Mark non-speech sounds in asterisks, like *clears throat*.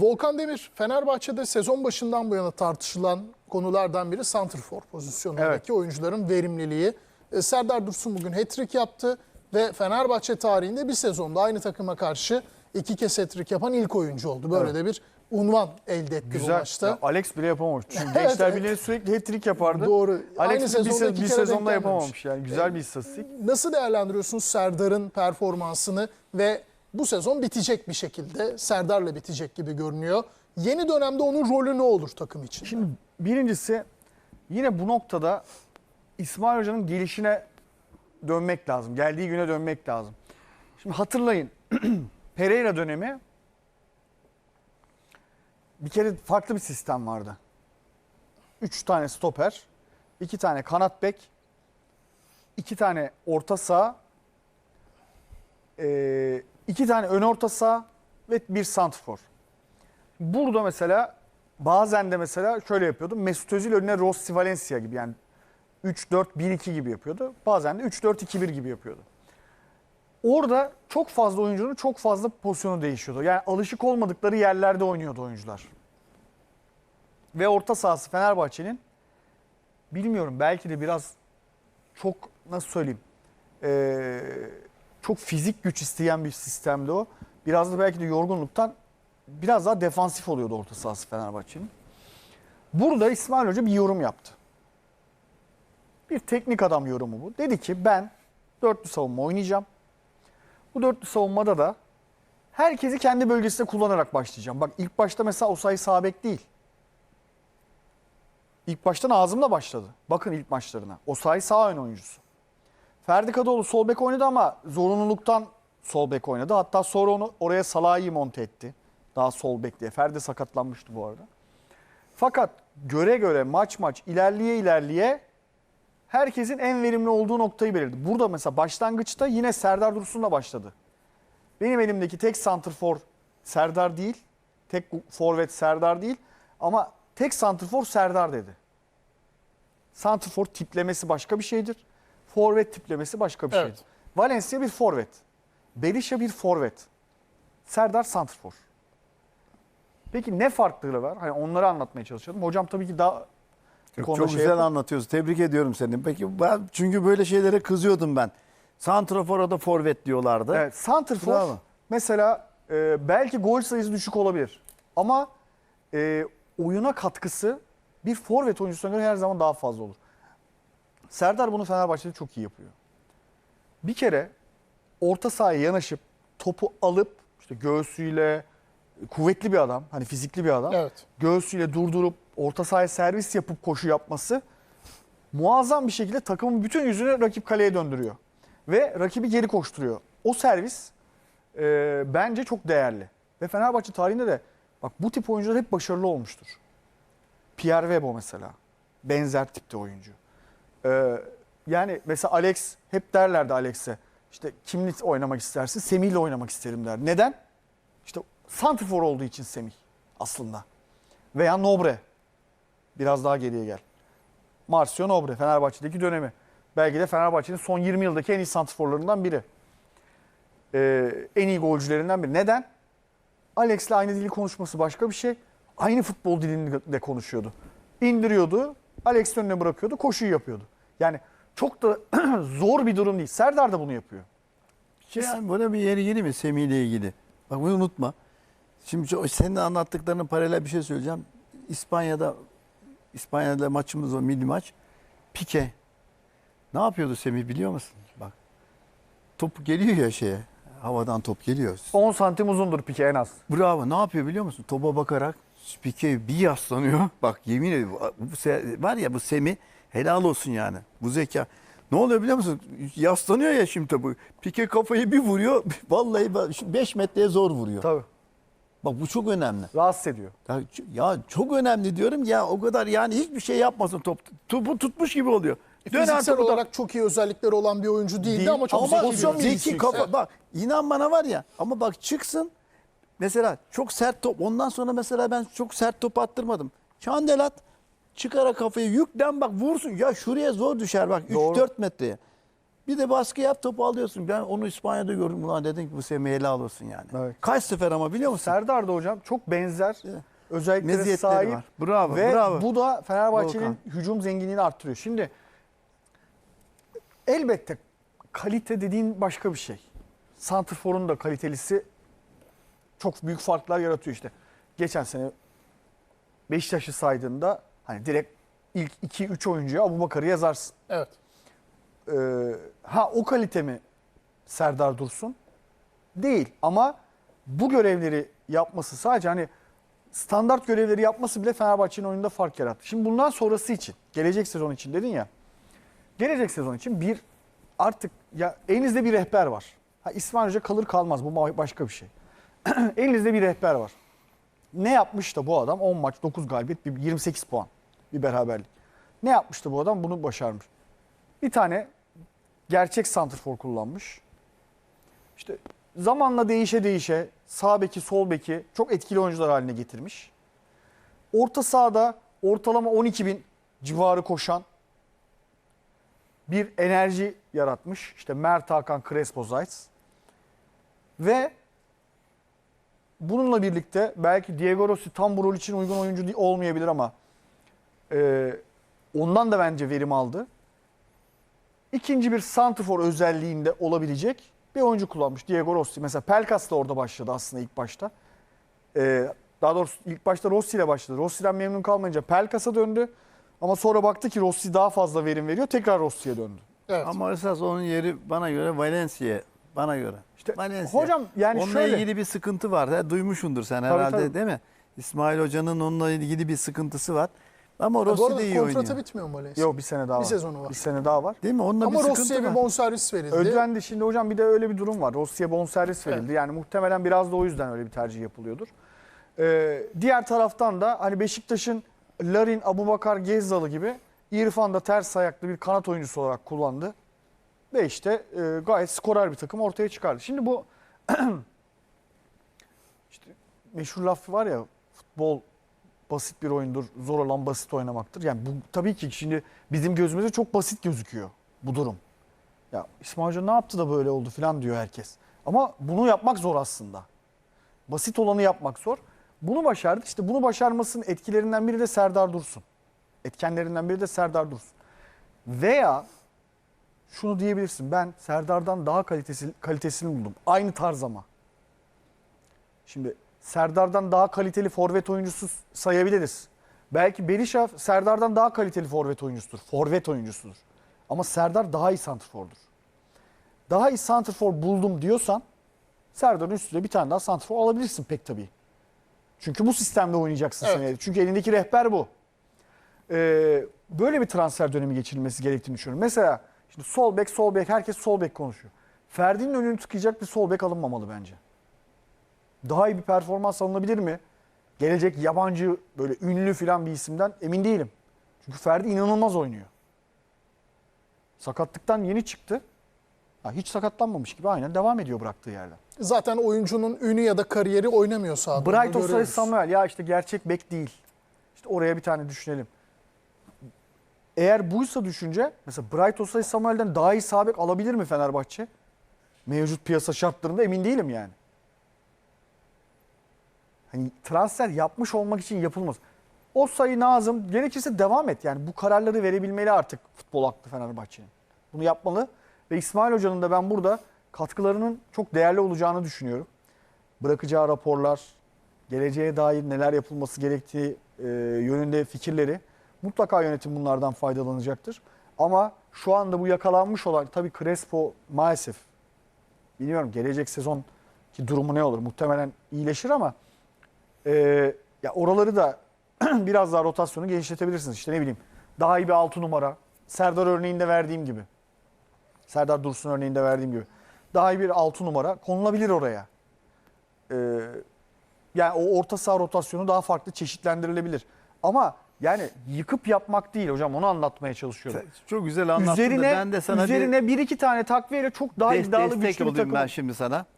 Volkan Demir Fenerbahçe'de sezon başından bu yana tartışılan konulardan biri santrfor pozisyonundaki Evet. oyuncuların verimliliği. E, Serdar Dursun bugün hat-trick yaptı ve Fenerbahçe tarihinde bir sezonda aynı takıma karşı iki kez hat-trick yapan ilk oyuncu oldu. Böyle Evet. de bir unvan elde etti bu Güzel. maçta. Ya Alex bile yapamamış. Çünkü *laughs* Evet, Gençler evet. Birliği sürekli hat-trick yapardı. Doğru. Alex Aynı bir, sezonda se- bir kere denk sezonda yapamamış. Yani güzel bir istatistik. Nasıl değerlendiriyorsunuz Serdar'ın performansını ve bu sezon bitecek bir şekilde Serdar'la bitecek gibi görünüyor. Yeni dönemde onun rolü ne olur takım için? Şimdi birincisi yine bu noktada İsmail Hoca'nın gelişine dönmek lazım. Geldiği güne dönmek lazım. Şimdi hatırlayın *clears throat* Pereira dönemi bir kere farklı bir sistem vardı. Üç tane stoper, iki tane kanat bek, iki tane orta saha, eee, iki tane ön orta saha ve bir santrfor. Burada mesela bazen de mesela şöyle yapıyordu. Mesut Özil önüne Rossi Valencia gibi yani 3-4-1-2 gibi yapıyordu. Bazen de 3-4-2-1 gibi yapıyordu. Orada çok fazla oyuncunun çok fazla pozisyonu değişiyordu. Yani alışık olmadıkları yerlerde oynuyordu oyuncular. Ve orta sahası Fenerbahçe'nin bilmiyorum belki de biraz çok nasıl söyleyeyim ee, çok fizik güç isteyen bir sistemdi o. Biraz da belki de yorgunluktan biraz daha defansif oluyordu orta sahası Fenerbahçe'nin. Burada İsmail Hoca bir yorum yaptı. Bir teknik adam yorumu bu. Dedi ki ben dörtlü savunma oynayacağım. Bu dörtlü savunmada da herkesi kendi bölgesinde kullanarak başlayacağım. Bak ilk başta mesela Osayi sağ bek değil. İlk başta Nazım'la başladı. Bakın ilk maçlarına. Osayi sağ ön oyuncusu. Ferdi Kadıoğlu sol bek oynadı ama zorunluluktan sol bek oynadı. Hatta sonra onu oraya Salah'ı monte etti. Daha sol bek diye. Ferdi sakatlanmıştı bu arada. Fakat göre göre maç maç ilerleye ilerleye herkesin en verimli olduğu noktayı belirledi. Burada mesela başlangıçta yine Serdar Dursun'la başladı. Benim elimdeki tek santrfor Serdar değil. Tek forvet Serdar değil. Ama tek santrfor Serdar dedi. Santrfor tiplemesi başka bir şeydir. Forvet tiplemesi başka bir Evet. şeydir. Valencia bir forvet. Berisha bir forvet. Serdar santrfor. Peki ne farkları var? Hani onları anlatmaya çalışalım. Hocam tabii ki daha bu Çok, şey güzel yapın. anlatıyorsun. Tebrik ediyorum seni. Peki ben çünkü böyle şeylere kızıyordum ben. Santrafor'a da forvet diyorlardı. Evet, santrfor Bravo. mesela e, belki gol sayısı düşük olabilir. Ama e, oyuna katkısı bir forvet oyuncusuna göre her zaman daha fazla olur. Serdar bunu Fenerbahçe'de çok iyi yapıyor. Bir kere orta sahaya yanaşıp topu alıp işte göğsüyle kuvvetli bir adam, hani fizikli bir adam. Evet. Göğsüyle durdurup orta sahaya servis yapıp koşu yapması muazzam bir şekilde takımın bütün yüzünü rakip kaleye döndürüyor. Ve rakibi geri koşturuyor. O servis e, bence çok değerli. Ve Fenerbahçe tarihinde de bak bu tip oyuncular hep başarılı olmuştur. Pierre Webo mesela. Benzer tipte oyuncu. E, yani mesela Alex hep derlerdi Alex'e. İşte kimle oynamak istersin? Semih ile oynamak isterim der. Neden? İşte santrfor olduğu için Semih aslında. Veya Nobre. Biraz daha geriye gel. Marcio Nobre Fenerbahçe'deki dönemi. Belki de Fenerbahçe'nin son 20 yıldaki en iyi santrforlarından biri. Ee, en iyi golcülerinden biri. Neden? Alex'le aynı dili konuşması başka bir şey. Aynı futbol dilini de konuşuyordu. İndiriyordu, Alex'in önüne bırakıyordu, koşuyu yapıyordu. Yani çok da *clears throat* zor bir durum değil. Serdar da bunu yapıyor. Şey, yani buna bir yeri yeni mi Semih ile ilgili? Bak bunu unutma. Şimdi senin anlattıklarının paralel bir şey söyleyeceğim. İspanya'da İspanya'da maçımız o milli maç. Pike. Ne yapıyordu Semih biliyor musun? Bak. Top geliyor ya şeye. Havadan top geliyor. 10 santim uzundur pike en az. Bravo. Ne yapıyor biliyor musun? Topa bakarak Pike bir yaslanıyor. Bak yemin ediyorum bu var ya bu Semi helal olsun yani. Bu zeka. Ne oluyor biliyor musun? Yaslanıyor ya şimdi topu. Pike kafayı bir vuruyor. *laughs* Vallahi 5 metreye zor vuruyor. Tabii. Bak bu çok önemli. Rahatsız ediyor. Ya, ya çok önemli diyorum ya o kadar yani hiçbir şey yapmasın top. Topu tutmuş gibi oluyor. Döner Fiziksel topu da- olarak çok iyi özellikleri olan bir oyuncu değildi Değil, ama çok ama zeki zeki kafa bak inan bana var ya ama bak çıksın mesela çok sert top ondan sonra mesela ben çok sert top attırmadım. Çandelat çıkara kafayı yüklen bak vursun ya şuraya zor düşer bak Doğru. 3-4 metreye. Bir de baskı yap topu alıyorsun. Ben onu İspanya'da gördüm. Ulan dedim ki bu Semih'i ele alırsın yani. Evet. Kaç sefer ama biliyor musun? Serdar da hocam çok benzer özelliklere Meziyetleri sahip. var. Bravo, Ve bravo. bu da Fenerbahçe'nin hücum zenginliğini arttırıyor. Şimdi elbette kalite dediğin başka bir şey. Santrfor'un da kalitelisi çok büyük farklar yaratıyor işte. Geçen sene Beşiktaş'ı saydığında hani direkt ilk 2-3 oyuncuya Abubakar'ı yazarsın. Evet. Ee, ha o kalite mi Serdar Dursun? Değil ama bu görevleri yapması sadece hani standart görevleri yapması bile Fenerbahçe'nin oyununda fark yarattı. Şimdi bundan sonrası için, gelecek sezon için dedin ya. Gelecek sezon için bir artık ya elinizde bir rehber var. Ha İsmail Hoca kalır kalmaz bu ba- başka bir şey. *clears throat* elinizde bir rehber var. Ne yapmış da bu adam 10 maç 9 galibiyet bir 28 puan bir beraberlik. Ne yapmıştı bu adam bunu başarmış. Bir tane gerçek santrfor kullanmış. İşte zamanla değişe değişe sağ beki sol beki çok etkili oyuncular haline getirmiş. Orta sahada ortalama 12 bin civarı koşan bir enerji yaratmış. İşte Mert Hakan Crespo Zayt. Ve bununla birlikte belki Diego Rossi tam bu rol için uygun oyuncu olmayabilir ama e, ondan da bence verim aldı. İkinci bir santrfor özelliğinde olabilecek bir oyuncu kullanmış. Diego Rossi. Mesela Pelkas da orada başladı aslında ilk başta. Ee, daha doğrusu ilk başta Rossi ile başladı. Rossi'den memnun kalmayınca Pelkas'a döndü. Ama sonra baktı ki Rossi daha fazla verim veriyor. Tekrar Rossi'ye döndü. Evet. Ama esas onun yeri bana göre Valencia. Bana göre. İşte Valencia. hocam yani Onunla şöyle. ilgili bir sıkıntı var. Ha, duymuşsundur sen Tabii, herhalde tabii. değil mi? İsmail Hoca'nın onunla ilgili bir sıkıntısı var. Ama Rossi de iyi kontratı oynuyor. bitmiyor mu Valencia? Yok bir sene daha Bir var. sezonu var. Bir sene daha var. Değil mi? Onunla Ama bir sıkıntı Rossi'ye bir bonservis verildi. Ödlendi şimdi hocam bir de öyle bir durum var. Rossi'ye bonservis verildi. Yani muhtemelen biraz da o yüzden öyle bir tercih yapılıyordur. Ee, diğer taraftan da hani Beşiktaş'ın Larin, Abubakar, Gezzalı gibi İrfan da ters ayaklı bir kanat oyuncusu olarak kullandı. Ve işte e, gayet skorer bir takım ortaya çıkardı. Şimdi bu *clears throat* işte meşhur laf var ya futbol basit bir oyundur, zor olan basit oynamaktır. Yani bu tabii ki şimdi bizim gözümüze çok basit gözüküyor bu durum. Ya İsmail Hoca ne yaptı da böyle oldu falan diyor herkes. Ama bunu yapmak zor aslında. Basit olanı yapmak zor. Bunu başardı. İşte bunu başarmasının etkilerinden biri de Serdar Dursun. Etkenlerinden biri de Serdar Dursun. Veya şunu diyebilirsin. Ben Serdar'dan daha kalitesi, kalitesini buldum. Aynı tarz ama. Şimdi Serdar'dan daha kaliteli forvet oyuncusu sayabiliriz. Belki Berisha Serdar'dan daha kaliteli forvet oyuncusudur. Forvet oyuncusudur. Ama Serdar daha iyi santrfordur. Daha iyi santrfor buldum diyorsan Serdar'ın üstüne bir tane daha santrfor alabilirsin pek tabii. Çünkü bu sistemde oynayacaksın Evet. seneye. Çünkü elindeki rehber bu. Ee, böyle bir transfer dönemi geçirilmesi gerektiğini düşünüyorum. Mesela şimdi sol bek sol bek herkes sol bek konuşuyor. Ferdi'nin önünü tıkayacak bir sol bek alınmamalı bence. Daha iyi bir performans alınabilir mi? Gelecek yabancı böyle ünlü filan bir isimden emin değilim. Çünkü Ferdi inanılmaz oynuyor. Sakatlıktan yeni çıktı. Ha, hiç sakatlanmamış gibi aynen devam ediyor bıraktığı yerden. Zaten oyuncunun ünü ya da kariyeri oynamıyor sahada. Bright Onu Osay görüyoruz. Samuel ya işte gerçek bek değil. İşte oraya bir tane düşünelim. Eğer buysa düşünce mesela Bright Osay Samuel'den daha iyi sağ bek alabilir mi Fenerbahçe? Mevcut piyasa şartlarında emin değilim yani. Hani transfer yapmış olmak için yapılmaz. O sayı Nazım gerekirse devam et. Yani bu kararları verebilmeli artık futbol aklı Fenerbahçe'nin. Bunu yapmalı ve İsmail Hoca'nın da ben burada katkılarının çok değerli olacağını düşünüyorum. Bırakacağı raporlar, geleceğe dair neler yapılması gerektiği e, yönünde fikirleri mutlaka yönetim bunlardan faydalanacaktır. Ama şu anda bu yakalanmış olan tabii Crespo maalesef bilmiyorum gelecek sezon ki durumu ne olur muhtemelen iyileşir ama e, ya oraları da *clears throat* biraz daha rotasyonu genişletebilirsiniz. İşte ne bileyim daha iyi bir 6 numara. Serdar örneğinde verdiğim gibi. Serdar Dursun örneğinde verdiğim gibi. Daha iyi bir 6 numara konulabilir oraya. Ee, yani o orta saha rotasyonu daha farklı çeşitlendirilebilir. Ama yani yıkıp yapmak değil hocam onu anlatmaya çalışıyorum. Çok güzel anlattın Üzerine da ben de sana üzerine bir iki tane takviyeyle çok daha bir des- iddialı güçlü bir takım. ben şimdi sana.